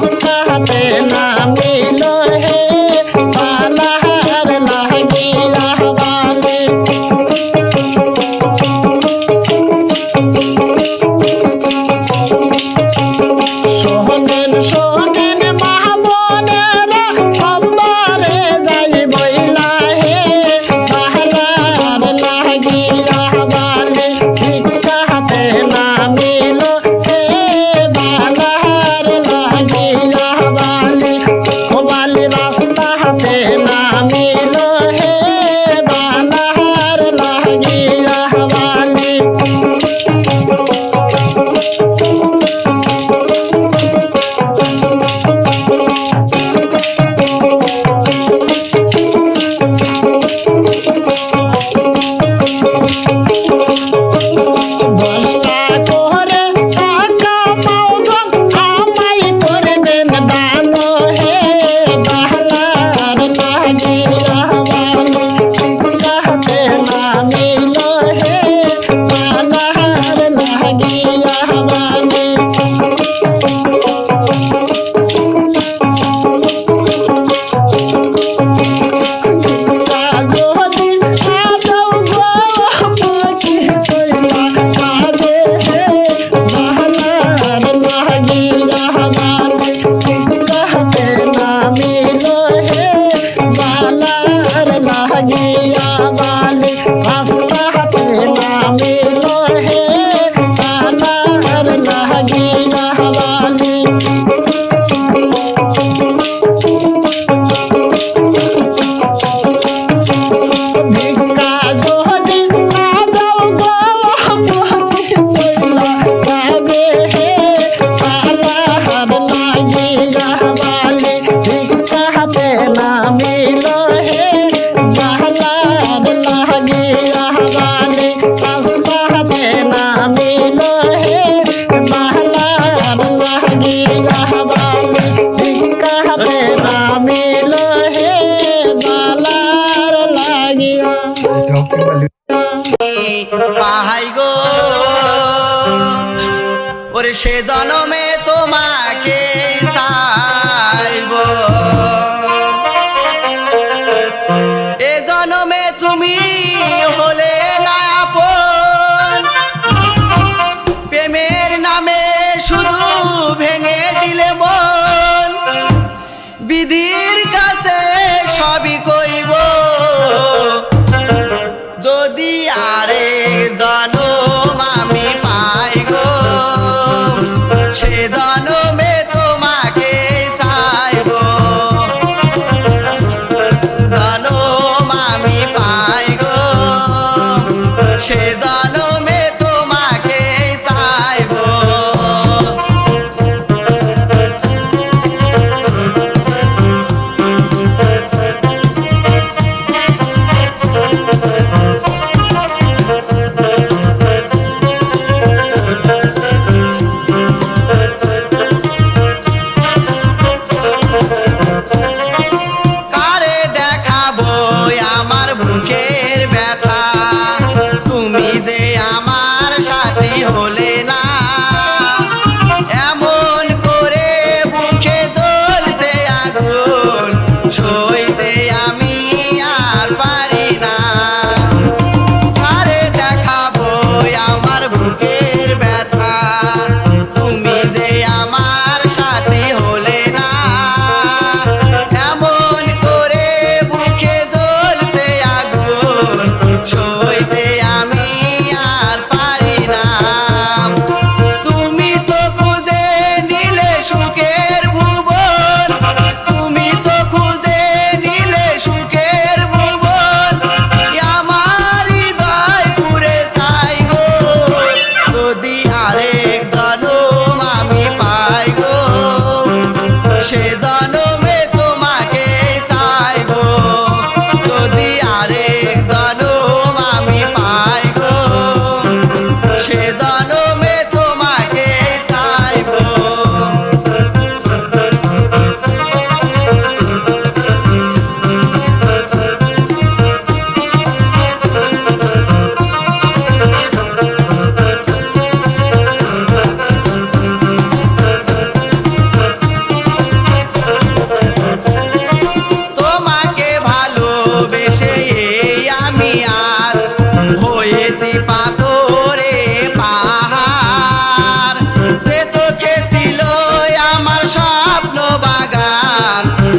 கொண்டா গো। ওরে সে জনমে তোমাকে Thank you.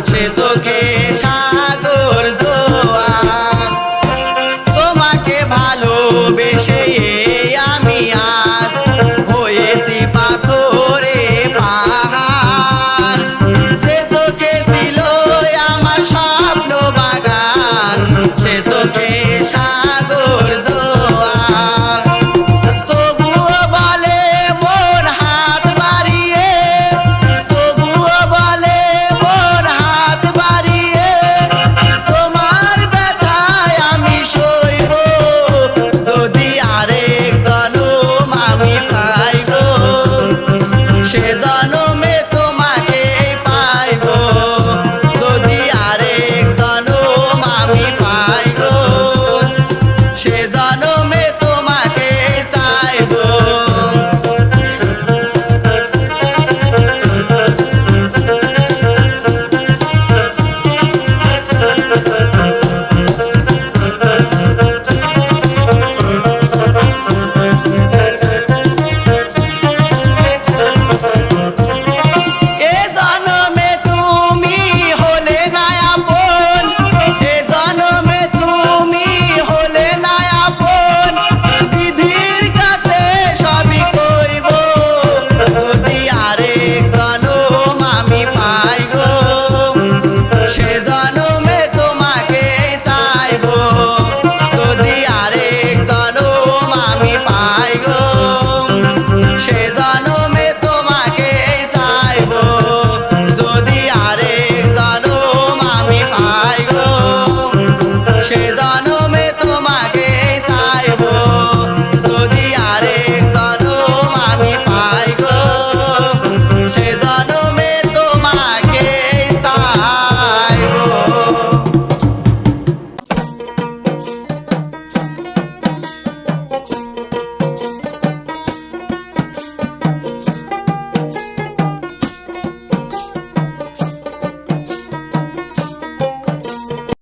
নামছে তোকে সাগর জোয়ার তোমাকে ভালোবেসে আমি আজ হয়েছি পাথরে পাহাড়। সে তোকে দিল আমার স্বপ্ন বাগান। সে তোকে সাগর Yes.